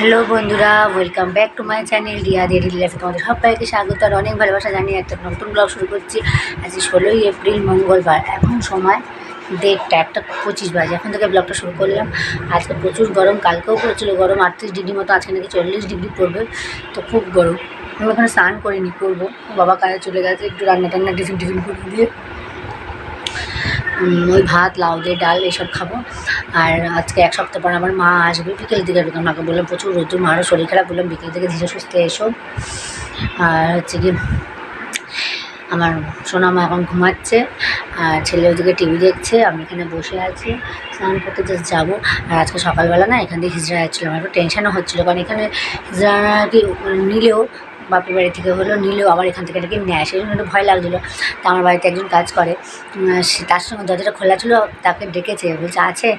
Hello বন্ধুরা welcome back to my channel Riya daily লাইফে তোমাদের সবাইকে স্বাগত। আর অনেক ভালোবাসা জানিয়ে একটা নতুন ব্লগ শুরু করছি। আজ ষোলোই এপ্রিল, মঙ্গলবার, এখন সময় দেড়টা, একটা পঁচিশ বাজে। এখন থেকে ব্লগটা শুরু করলাম। আজকে প্রচুর গরম, কালকেও পড়েছিল গরম, আটত্রিশ ডিগ্রি মতো, আজকে নাকি চল্লিশ ডিগ্রি পড়বে, তো খুব গরম। আমি ওখানে স্নান করিনি, করব। বাবা কাজে চলে গেছে, একটু রান্না টান্না টিফিন টিফিন করে দিয়ে। ওই ভাত, লাউ দিয়ে ডাল এসব খাব। আর আজকে এক সপ্তাহ পর আমার মা আসবে বিকেল দিকে আসবে মাকে বললাম প্রচুর রোদ্দুর, মারও শরীর খারাপ, বললাম বিকেল থেকে ধীরে সুস্থে এসো। আর হচ্ছে কি, আমার সোনা মা এখন ঘুমাচ্ছে, আর ছেলে ওদিকে টিভি দেখছে, আমি এখানে বসে আছি, স্নান করতে জাস্ট যাব। আর আজকে সকালবেলা না এখান থেকে হিজড়া যাচ্ছিল আমার একটু টেনশনও হচ্ছিল, কারণ এখানে হিজড়া কি নিলেও বাপের বাড়ি থেকে হলো, নিলেও আবার এখান থেকে নাকি নেয় সেই জন্য একটু ভয় লাগছিল। তা আমার বাড়িতে একজন কাজ করে। সে- তার সঙ্গে দরজাটা খোলা ছিল, তাকে ডেকেছে। বলছে, আছে?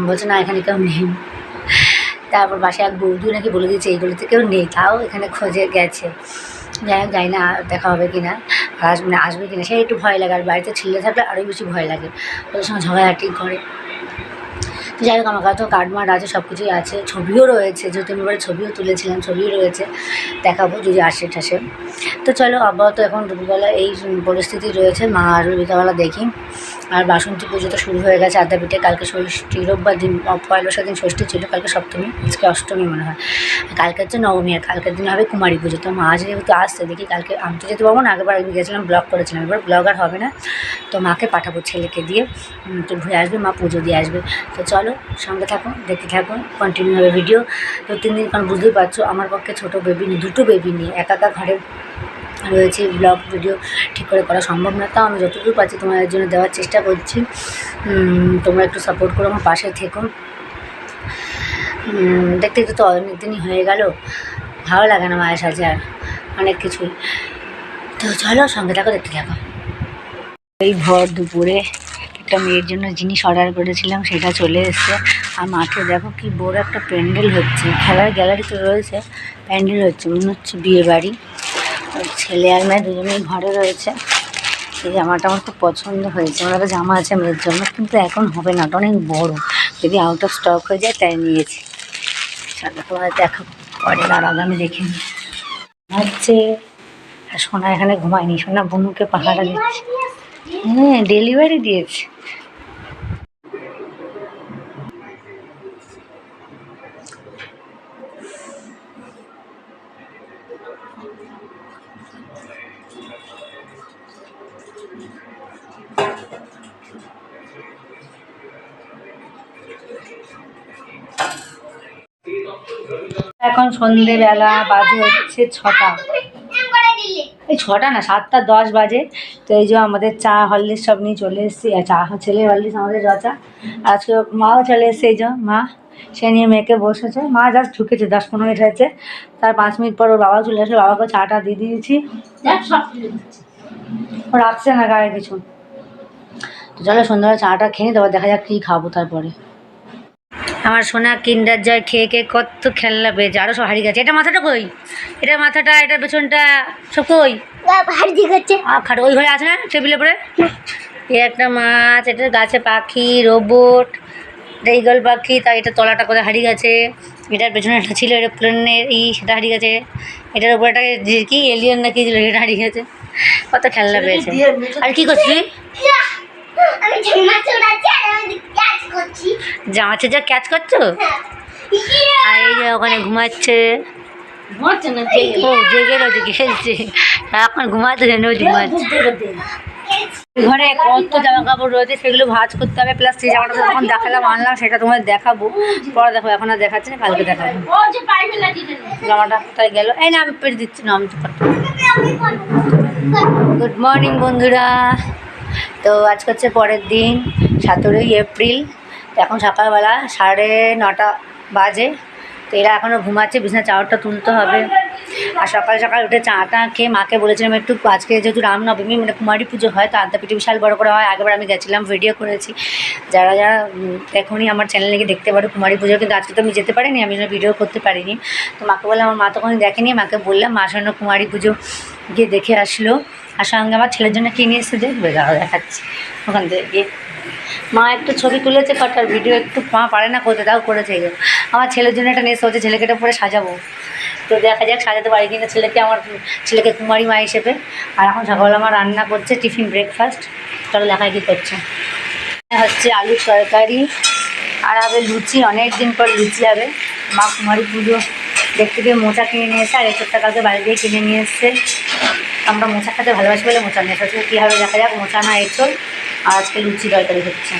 বলছে, না, এখানে কেউ নেই। তারপর বাসায় এক বৌদি নাকি বলে দিয়েছে এইগুলোতে কেউ নেই, তাও এখানে খোঁজে গেছে। যাই হোক, জানি না দেখা হবে কি না আসবে না আসবে কি না সেই একটু ভয় লাগে। আর বাড়িতে ছেলে থাকলে আরোই বেশি ভয় লাগে। ওদের সঙ্গে ঝগড়াঝাটি করে। যাই হোক, আমার কাছে তো কার্ডমার্ড আছে সব কিছুই আছে। ছবিও রয়েছে, যেহেতু আমি এবারে ছবিও তুলেছিলাম, ছবিও রয়েছে, দেখাবো যদি আসে ঠাসে। তো চলো, আপাতত এখন দুপুরবেলা এই পরিস্থিতি রয়েছে, মা আর বিকালবেলা দেখি। আর বাসন্তী পুজো তো শুরু হয়ে গেছে আদ্যা পিঠে। কালকে ষষ্ঠী রোববার দিন পয়লা সেদিন ষষ্ঠী ছিল, কালকে সপ্তমী, আজকে অষ্টমী মনে হয়। কালকে হচ্ছে নবমী, আর কালকের দিন হবে কুমারী পুজো। তো মা যেহেতু আসছে, দেখি কালকে আমি তো যেতে পারব না আগেবার আমি গেছিলাম ব্লগ করেছিলাম। এবার ব্লগ আর হবে না, তো মাকে পাঠাবো ছেলেকে দিয়ে। তো ঘুরে আসবে, মা পুজো দিয়ে আসবে। তো চলো, সঙ্গে থাকুন, দেখতে থাকুন কন্টিনিউ হবে ভিডিও তো তিন দিন কারণ বুঝতেই পারছ, আমার পক্ষে ছোটো বেবি নিয়ে, দুটো বেবি নিয়ে, একা একা ঘরে রয়েছে ব্লগ ভিডিও ঠিক করে করা সম্ভব না। তাও আমি যতদূর পারছি তোমাদের জন্য দেওয়ার চেষ্টা করছি। তোমরা একটু সাপোর্ট করো, আমার পাশে থেকো। দেখতে তো অনেক দিনই হয়ে গেল। ভালো লাগে না মায়ের সাথে আর অনেক কিছুই তো চলো সঙ্গে থাকো, দেখতে থাকো। এই ভর দুপুরে একটা মেয়ের জন্য জিনিস অর্ডার করেছিলাম, সেটা চলে এসেছে। আর মাঠে দেখো কি বড় একটা প্যান্ডেল হচ্ছে। খেলার গ্যালারি তো রয়েছে, প্যান্ডেল হচ্ছে, মনে হচ্ছে বিয়ে বাড়ি ছেলে আর মেয়ে দুজনেই ঘরে রয়েছে। এই জামাটা আমার খুব পছন্দ হয়েছে। আমার একটা জামা আছে মেয়ের জন্য, কিন্তু এখন হবে না অনেক বড়। যদি আউট অফ স্টক হয়ে যায় তাই নিয়েছি। চলো তোমাদের দেখো পরে আর আগামী দেখে নিই। হচ্ছে সোনা এখানে ঘুমায়নি, সোনা বনুকে পাহাড়া দিচ্ছে। হ্যাঁ ডেলিভারি দিয়েছে। এখন সন্ধেবেলা বাজে হচ্ছে ছটা। এই ছটা না সাতটা দশ বাজে। তো এই যে আমাদের চা হরলিক্স সব নিয়ে চলে এসেছি। আর চা ছেলে হরলিক্স আমাদের রচা আজকে মাও চলে এসছে এই যে মা সে নিয়ে মেয়েকে বসেছে। মা জাস্ট ঢুকেছে দশ পনেরো মিনিট হয়েছে। তার পাঁচ মিনিট পর ওর বাবা চলে আসে বাবাকে চাটা দিয়ে দিয়েছি। ও রাখছে না গায়ে কিছু। তো চলো সন্ধ্যাবেলা চাটা খেয়ে তারপর দেখা যাক কী খাব তারপরে। আমার সোনা কিন্ডার জয় খেয়ে খেয়ে কত খেলনা পেয়েছে আরও সব হারিয়ে গেছে। এটা মাথাটা কই? এটা মাথাটা এটা পেছনটা সব কই? খাটো ওই ঘরে আছে না টেবিলে পরে এই একটা মাছ এটা গাছে পাখি রোবট এটা ইগল পাখি তা এটা তলাটা কোথায় হারিয়ে গেছে? এটার পেছনে একটা ছিল এটা প্লেনের ই সেটা হারিয়ে গেছে। এটার উপরে একটা কি এলিয়ন না কি ছিল সেটা হারিয়ে গেছে। কত খেলনা পেয়েছে। আর কি করছিস জামা আমি ক্যাচ যা ক্যাচ করছ? আর এই যে ওখানে ঘুমাচ্ছে। ও জেগে রয়েছে খেলছে। এখন ঘুমাতে ঘুমাচ্ছে। ঘরে কত জামা কাপড় রয়েছে সেগুলো ভাঁজ করতে হবে প্লাস সেই জামাটা দেখালাম আনলাম সেটা তোমাদের দেখাবো। পরে দেখো এখন আর দেখাচ্ছে না কালকে দেখাবো। ও যে পাইবে লাগিয়ে জামাটা কোথায় গেল? এই না আমি পেরে দিচ্ছি না আমি তো গুড মর্নিং বন্ধুরা। তো আজকে হচ্ছে পরের দিন সতেরোই এপ্রিল। এখন সকালবেলা সাড়ে নটা বাজে। তো এরা এখনও ঘুমাচ্ছে বিছানা চাদরটা তুলতে হবে। আর সকাল সকাল উঠে চাটা খেয়ে মাকে বলেছিলাম, একটু আজকে যেহেতু রামনবমী মানে কুমারী পুজো হয়, তো আদ্যাপীঠে বিশাল বড় করে হয়। আগেবার আমি গেছিলাম ভিডিও করেছি। যারা যারা এখনই আমার চ্যানেলে গিয়ে দেখতে পারো কুমারী পুজো, কিন্তু আজকে তো আমি যেতে পারিনি, আমি জন্য ভিডিও করতে পারিনি। তো মাকে বললাম, আমার মা তো কোনো দেখেনি। মাকে বললাম, মা সামনে কুমারী পুজো গিয়ে দেখে আসলো। আর সঙ্গে আমার ছেলের জন্য কিনে এসে দেখবে দেখাচ্ছি। ওখান থেকে গিয়ে মা একটু ছবি তুলেছে কটার ভিডিও একটু মা পারে না করতে, তাও করেছে আমার ছেলের জন্য একটা নেশা হচ্ছে, ছেলেকে এটা পরে সাজাবো। তো দেখা যাক, সাজাতে পারি কিনা, ছেলেকে আমার, ছেলেকে কুমারী মা হিসেবে। আর এখন সকাল আমার রান্না করছে, টিফিন ব্রেকফাস্ট তাহলে দেখায় কী করছে। হচ্ছে আলু তরকারি, আর হবে লুচি অনেক দিন পর লুচি হবে। মা কুমারী পুজো দেখতে গিয়ে মোচা কিনে নিয়ে এসে আর এসবটা কালকে বাড়ি দিয়ে কিনে নিয়ে এসছে। আমরা মোচা খেতে ভালোবাসি বলে মোচা নিয়ে এসেছি। কী হবে দেখা যাক, মোচা না এঁচল। আজকে লুচি তরকারি হচ্ছে।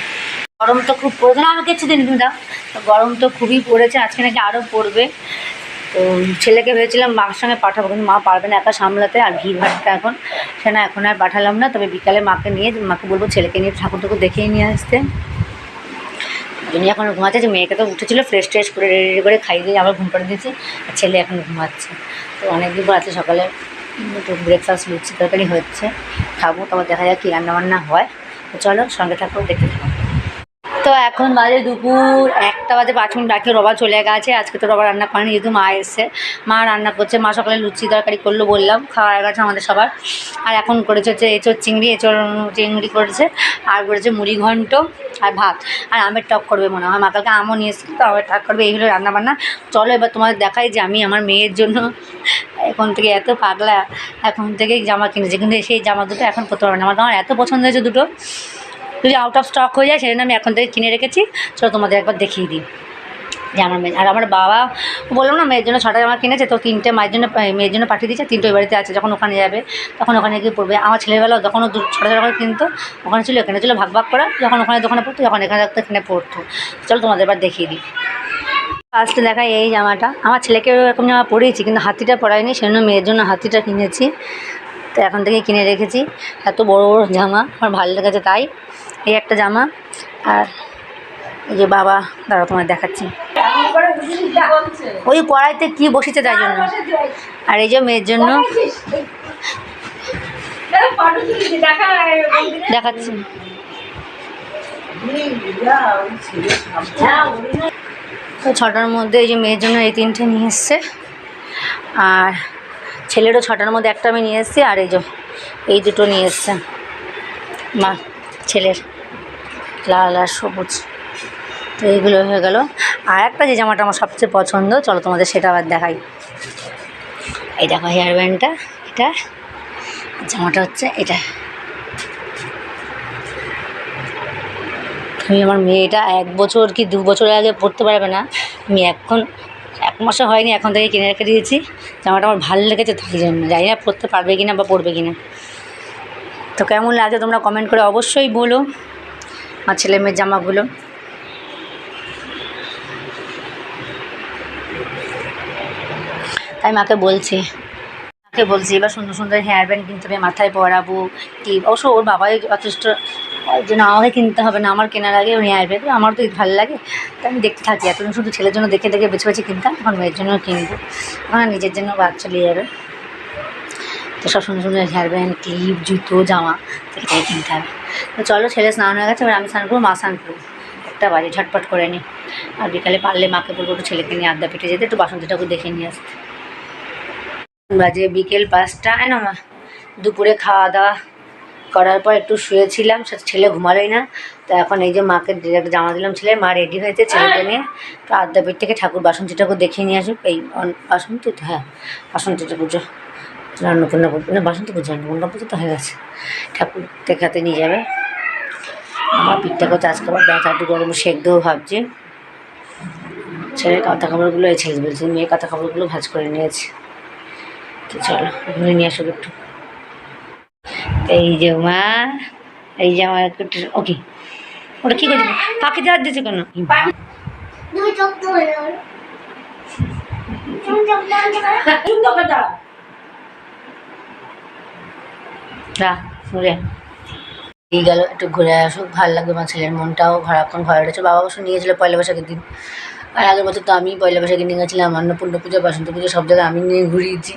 গরম তো খুব পড়েছে। না আমাকে কিছু দিন তুমি দাও। তো গরম তো খুবই পড়েছে। আজকে নাকি আরও পড়বে। তো ছেলেকে ভেবেছিলাম মার সঙ্গে পাঠাবো, কিন্তু মা পারবে না একা সামলাতে আর ভিড় ভাড়টা এখন। সে না, এখন আর পাঠালাম না। তবে বিকালে মাকে নিয়ে, মাকে বলব ছেলেকে নিয়ে ঠাকুর ঠাকুর দেখিয়ে নিয়ে আসতে। উনি এখন ঘুমাচ্ছে। যে মেয়েকে তো উঠেছিল ফ্রেশ ট্রেশ করে রেডি করে খাইয়ে দিয়ে আবার ঘুম পাড়ে দিয়েছি। আর ছেলে এখন ঘুমাচ্ছে। তো অনেক দিন পর আছে সকালে। একটু ব্রেকফাস্ট লুচি তরকারি হচ্ছে। খাব, তারপর দেখা যাক কী রান্নাবান্না হয়। তো চলো সঙ্গে থাকো, দেখতে থাকো। তো এখন বাজে দুপুর একটা বাজে পাঁচ মিনিট, বাকি রবা চলে গেছে। আজকে তো রবা রান্না করেনি, যেহেতু মা এসছে। মা রান্না করছে, মা সকালে লুচি তরকারি করল বললাম, খাওয়া গেছে আমাদের সবার। আর এখন করেছে হচ্ছে এঁচোর চিংড়ি এঁচোর চিংড়ি করেছে, আর করেছে মুড়ি ঘন্ট। আর ভাত। আর আমের টক করবে মনে হয়। মা কালকে আমও নিয়ে এসেছি, তো আমের টক করবে, এইগুলো রান্না বান্না চলো এবার তোমাদের দেখাই যে আমি আমার মেয়ের জন্য এখন থেকে এত পাগলা, এখন থেকে জামা কিনেছি। কিন্তু সেই জামা দুটো এখন করতে পারবে না। আমার আমার এত পছন্দ হয়েছে দুটো। যদি আউট অফ স্টক হয়ে যায়, সেজন্য আমি এখন থেকে কিনে রেখেছি। চলো তোমাদের একবার দেখিয়ে দিই। যে আমার মেয়ে আর আমার বাবা বললাম না, মেয়ের জন্য ছটা জামা কিনেছে, তো তিনটে মায়ের জন্য মেয়ের জন্য পাঠিয়ে দিয়েছে, তিনটে বাড়িতে আছে, যখন ওখানে যাবে, তখন ওখানে গিয়ে পড়বে। আমার ছেলেবেলাও যখন ও ছটা জামা কিনতো, ওখানে ছিল, এখানে ছিল ভাগ ভাগ করা, যখন ওখানে দোকানে পড়তো, যখন এখানে থাকতো, এখানে পড়তো। চলো তোমাদের এবার দেখিয়ে দিই। ফার্স্টে দেখাই এই জামাটা। আমার ছেলেকে এরকম জামা পরিয়েছি, কিন্তু হাতিটা পরাইনি, সেজন্য মেয়ের জন্য হাতিটা কিনেছি। তো এখন থেকে কিনে রেখেছি। এত বড় বড় জামা, আমার ভালো লেগেছে তাই। এই একটা জামা, আর এই যে বাবা দাঁড়া তোমার দেখাচ্ছি। ওই কড়াইতে কি বসেছে তাই জন্য? আর এই যে মেয়ের জন্য। দেখাচ্ছি। ছটার মধ্যে এই যে মেয়ের জন্য এই তিনটে নিয়ে এসছে। আর ছেলেরও ছটার মধ্যে একটা আমি নিয়ে এসেছি, আর এই যে, এই দুটো নিয়ে এসছে। মা, ছেলের, লাল আর সবুজ। তো এইগুলো হয়ে গেল। আর একটা যে জামাটা আমার সবচেয়ে পছন্দ, চলো তোমাদের সেটা আবার দেখাই। এই দেখো হেয়ার ব্যান্ডটা এটা। জামাটা হচ্ছে এটা। আমি আমার মেয়েটা এক বছর কি দু বছর আগে পড়তে পারবে না? আমি এখন, এক মাসে হয়নি এখন থেকে কিনে রেখে দিয়েছি। জামাটা আমার ভালো লেগেছে তাই জন্য। জানি না পরতে পারবে কি না বা পড়বে কি না তো কেমন লাগে তোমরা কমেন্ট করে অবশ্যই বলো। আমার ছেলে মেয়ের জামাগুলো। তাই মাকে বলছি। মাকে বলছি, এবার সুন্দর সুন্দর হেয়ার ব্যান্ড কিনতে হবে মাথায় পরাবো, কি? অবশ্য ওর বাবাই যথেষ্ট জন্য আমাকে কিনতে হবে না, আমার কেনার আগে উনি তো আমার তো ভালো লাগে, তো আমি দেখতে থাকি। এতদিন শুধু ছেলের জন্য দেখে দেখে বেছে বেছে কিনতাম, এখন মেয়ের জন্য কিনবো। এখন আর নিজের জন্য বাদ চলে যাবে। তো সব সুন্দর সুন্দর হেয়ার ব্যান্ড ক্লিপ জুতো, জামা থেকে কিনতে হবে। তো চলো ছেলে স্নান হয়ে গেছে, এবার আমি স্নান করব, মা স্নান করব একটা বাজে, ঝটপট করে নিই আর বিকালে পারলে মাকে বলব একটু ছেলেকে নিয়ে আড্ডা পেটে যেতে, একটু বাসন্তী ঠাকুর দেখে নিয়ে আসতে। বাজে বিকেল পাঁচটা না মা? দুপুরে খাওয়া দাওয়া করার পর একটু শুয়েছিলাম ছেলে ঘুমালোই না। তো এখন এই যে মাকে জামা দিলাম ছেলে মা রেডি হয়েছে ছেলেকে নিয়ে। তো আদ্যাপীঠ থেকে ঠাকুর বাসন্তী ঠাকুর দেখিয়ে নিয়ে আসুক। এই বাসন্তী তো হ্যাঁ বাসন্তী পুজো। অন্নপূর্ণা পুজো না, বাসন্তী পুজো অন্নপূর্ণা পুজো তো হয়ে গেছে। ঠাকুর দেখাতে নিয়ে যাবে। আমার পিঠটা করতে আজকে আবার ব্যথা একটু গরম দেবো ভাবছি। ছেলের কাঁথা কাপড়গুলো এই ছেলে বলছি মেয়ে কাঁথা কাপড়গুলো ভাজ করে নিয়েছে। তো চলো ঘুরে নিয়ে আসুক একটু। এই যে মা এই যে আমার একটু ওকে ওটা কী করছে? পাখিতে হাত দিয়েছে কেন? গেল। একটু ঘুরে আসুক ভালো লাগবে আমার ছেলের মনটাও ঘরাক্ষণ ঘরে রয়েছে। বাবা অবশ্য নিয়েছিল পয়লা বৈশাখের দিন। আর আগের বছর তো আমি পয়লা বৈশাখে নিয়ে গেছিলাম অন্নপূর্ণা পুজো বসন্ত পুজো সব জায়গায় আমি নিয়ে ঘুরিয়েছি।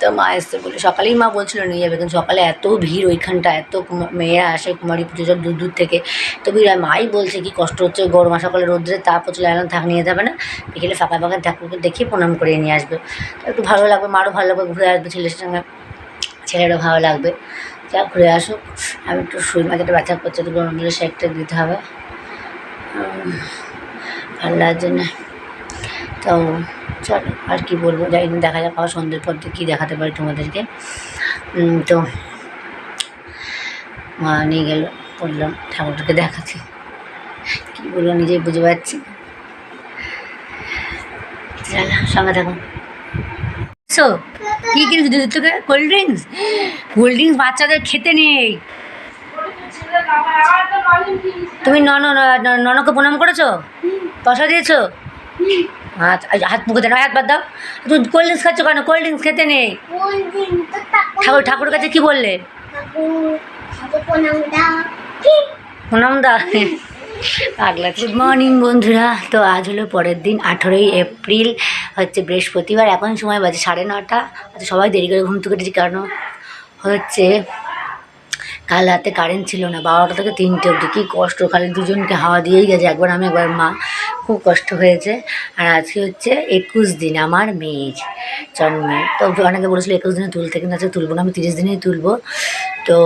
তো মা এসছে বলে। সকালেই মা বলছিল, নিয়ে যাবে। কিন্তু সকালে এত ভিড় ওইখানটা, এত মেয়েরা আসে কুমারী পুজো সব দূর দূর থেকে। তো ভিড় আর মাই বলছে, কি কষ্ট হচ্ছে গরম সকালে রোদ্রে তাপ হচ্ছে এখন থাক, নিয়ে যাবে না। বিকেলে ফাঁকা ফাঁকা ঠাকুরকে দেখিয়ে প্রণাম করে নিয়ে আসবে। একটু ভালো লাগবে, মারও ভালো লাগবে, ঘুরে আসবে ছেলের সঙ্গে। ছেলেরও ভালো লাগবে। যা ঘুরে আসুক। আমি একটু শুই মাথাটা ব্যথা করছে তো গরম জলে শেকটা দিতে হবে। ভালো লাগছে না তো চলো আর কি বলব? যাই দেখা যাক আবার সন্ধ্যের পর কী দেখাতে পারি তোমাদেরকে। তো, মা নিয়ে গেল, বললাম ঠাকুরটাকে দেখাতে। কী বলব, নিজেই বুঝে পাচ্ছি সঙ্গে থাকো। সো কী কিনেছি দুধের থেকে কোল্ড ড্রিঙ্কস কোল্ড ড্রিঙ্কস বাচ্চাদের খেতে নেই। তুমি নন ননকে প্রণাম করেছ? পয়সা দিয়েছ? আচ্ছা হাত মুখে দেন হাত বাদ দাও। তুমি কোল্ড ড্রিঙ্কস খাচ্ছ কেন? কোল্ড ড্রিঙ্কস খেতে নেই। ঠাকুর ঠাকুর ঠাকুরের কাছে কি বললে? প্রণাম দা পাগলা। গুড মর্নিং বন্ধুরা। তো আজ হলো পরের দিন আঠেরোই এপ্রিল হচ্ছে বৃহস্পতিবার। এখন সময় বাজে সাড়ে নটা। আচ্ছা সবাই দেরি করে ঘুম থেকে কারণ হচ্ছে কাল রাতে কারেন্ট ছিল না, বারোটা থেকে তিনটে অবধি। কী কষ্ট, খালি দুজনকে হাওয়া দিয়েই গেছে। একবার আমি, একবার মা। খুব কষ্ট হয়েছে। আর আজকে হচ্ছে একুশ দিন আমার মেয়ের জন্মে তো অনেকে বলেছিল, একুশ দিনে তুলতে, কিন্তু আজকে তুলবো না, আমি তিরিশ দিনেই তুলবো। তো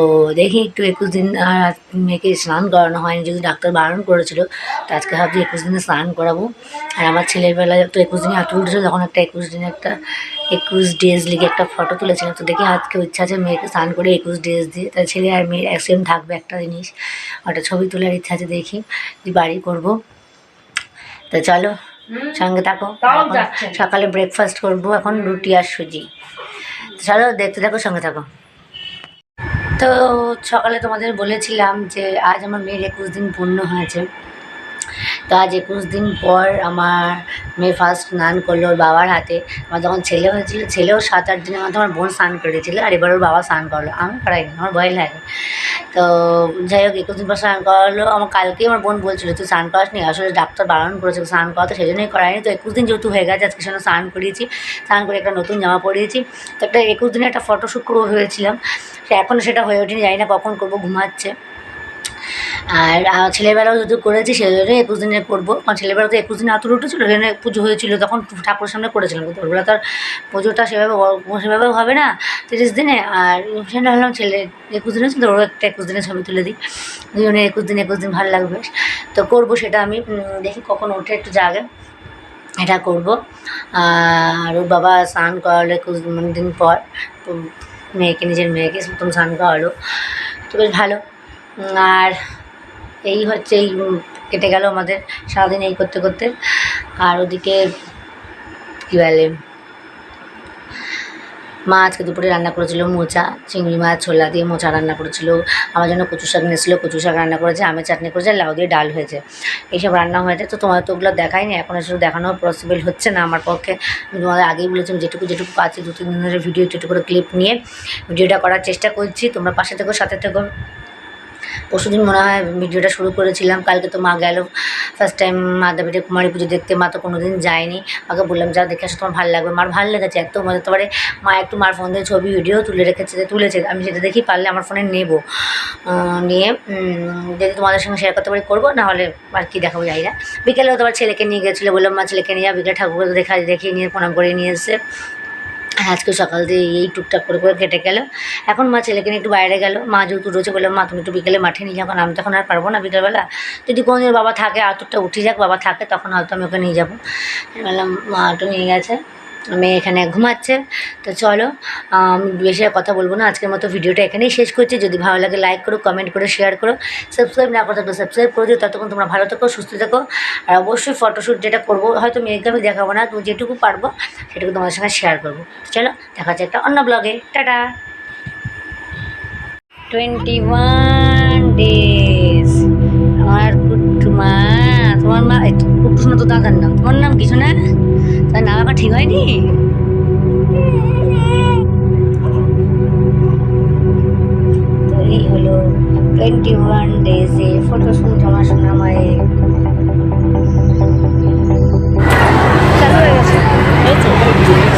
দেখি একটু একুশ দিন, আর মেয়েকে স্নান করানো হয়নি, যদি ডাক্তার বারণ করেছিল, তো আজকে ভাবছি একুশ দিনে স্নান করাবো। আর আমার ছেলের বেলায় তো একুশ দিনে হাত উঠেছিল তখন একটা একুশ দিনে একটা একুশ ডেজ লিগে একটা ফটো তুলেছিলাম। তো দেখি আজকে ইচ্ছা আছে মেয়েকে স্নান করে একুশ ডেজ দিয়ে তাই ছেলে আর মেয়ের অ্যাক্সিডেন্ট থাকবে একটা জিনিস। ওটা ছবি তোলার ইচ্ছা আছে দেখি যে বাড়ি করব। তো চলো সঙ্গে থাকো। সকালে ব্রেকফাস্ট করব এখন রুটি আর সুজি। চলো দেখতে থাকো সঙ্গে থাকো। তো সকালে তোমাদের বলেছিলাম যে আজ আমার মেয়ের একুশ দিন পূর্ণ হয়েছে। তো আজ একুশ দিন পর আমার মেয়ে ফার্স্ট স্নান করল ওর বাবার হাতে। আমার যখন ছেলে হয়েছিল, ছেলেও সাত, আট দিনের মধ্যে আমার বোন স্নান করেছিল আর এবার ওর বাবা স্নান করল। আমি করাইনি আমার ভয় লাগে। তো যাই হোক, একুশ দিন পর স্নান করালো। আমার কালকেই আমার বোন বলছিল, তুই স্নান করাস নি আসলে ডাক্তার বারণ করেছে, স্নান করাতে সেই জন্যই করাইনি তো একুশ দিন যেহেতু হয়ে গেছে, আজকে সেজন্য স্নান করিয়েছি। স্নান করে একটা নতুন জামা পরিয়েছি। তো একটা একুশ দিনে একটা ফটোশ্যুট করে হয়েছিলাম এখনও সেটা হয়ে ওঠেনি, জানি না কখন করব, ঘুমাচ্ছে। আর ছেলেবেলাও যেহেতু করেছি সেই জন্য একুশ দিনে করব। কারণ ছেলেবেলা তো একুশ দিনে আতুর উঠেছিল সেখানে পুজো হয়েছিল, তখন ঠাকুরের সামনে করেছিলাম। কিন্তু ওরবেলা তো আর পুজোটা সেভাবে সেভাবে হবে না, তিরিশ দিনে। আর সেটা ভাবলাম ছেলে, একুশ দিনে ছিল ওরও একটা একুশ দিনে ছবি তুলে দিই। দুজনে একুশ দিন একুশ দিন ভালো লাগবে তো করব সেটা আমি দেখি কখন ওঠে একটু জাগে। এটা করব। আর ওর বাবা স্নান করালো একুশ দিন- পর। তো মেয়েকে, নিজের মেয়েকে প্রথম স্নান করালো। তো বেশ ভালো। আর এই হচ্ছে এই কেটে গেল আমাদের সারাদিন এই করতে করতে। আর ওদিকে কী বলে, মা আজকে দুপুরে রান্না করেছিল মোচা, চিংড়ি মাছ, ছোলা দিয়ে মোচা রান্না করেছিল। আমার জন্য কচু শাক নিয়েছিল কচু শাক রান্না করেছে, আমের চাটনি করেছে, লাউ দিয়ে ডাল হয়েছে। এইসব রান্না হয়েছে, তো তোমার তো ওগুলো দেখায়নি এখন এসব দেখানো পসিবল হচ্ছে না আমার পক্ষে। তোমাদের আগেই বলেছিলাম, যেটুকু যেটুকু আছে দু তিন দিনের ভিডিও একটু করে ক্লিপ নিয়ে। ভিডিওটা করার চেষ্টা করছি, তোমরা পাশে থেকো, সাথে থেকো। পরশুদিন মনে হয় ভিডিওটা শুরু করেছিলাম। কালকে তো মা গেল। ফার্স্ট টাইম মাদাপিঠে কুমারী পুজো দেখতে। মা তো কোনো দিন যায়নি। মাকে বললাম যা দেখে আসো, তোমার ভালো লাগবে। মার ভালো লেগেছে, এত মজা। তো পারে মা একটু মার ফোন দিয়ে ছবি ভিডিও তুলে রেখেছে, তুলেছে। আমি সেটা দেখি পারলে আমার ফোনে নেব। নিয়ে যদি তোমাদের সঙ্গে শেয়ার করতে পারি, করব। নাহলে আর কি দেখাবো যাই না। বিকেলেও তোমার ছেলেকে নিয়ে গেছিল। বললাম, মা, ছেলেকে নিয়ে বিকেলে ঠাকুরকে দেখা, দেখিয়ে নিয়ে, প্রণাম করে নিয়ে এসে আজকে সকাল দিয়ে এই টুকটাক করে করে কেটে গেল। এখন মা ছেলেকে নিয়ে একটু বাইরে গেল। মা যেহেতু রয়েছে বললাম মা, তুমি একটু বিকেলে মাঠে নিয়ে যাব আমি তখন আর পারব না বিকেলবেলা। যদি কোনোদিন বাবা থাকে, আতুরটা উঠে যাক, বাবা থাকে, তখন হয়তো আমি ওকে নিয়ে যাব। বললাম, মা, একটু নিয়ে গেছে। মেয়ে এখানে ঘুমাচ্ছে। তো চলো, আমি, বেশি আর কথা বলব না। আজকের মতো ভিডিওটা এখানেই শেষ করছি। যদি ভালো লাগে লাইক করো কমেন্ট করো শেয়ার করো। সাবস্ক্রাইব না করে থাকলে সাবস্ক্রাইব করে দিও। ততক্ষণ তোমরা ভালো থেকো, সুস্থ থেকো। আর অবশ্যই ফটোশ্যুট যেটা করব, হয়তো মেয়েকে আমি দেখাবো না, তুমি যেটুকু পারব, সেটুকু তোমাদের সঙ্গে শেয়ার করব। চলো, দেখা যাচ্ছে একটা অন্য ব্লগে টাটা! টোয়েন্টি ওয়ান ডেজ আমার মা তোমার মা খুব সুন্দর তো দাদার নাম। তোমার নাম কিছু না তাই না ঠিক হয়নি? তো এই হলো টোয়েন্টি ওয়ান ডেজে ফটোশুট আমার সোনামায়ে চালু হয়ে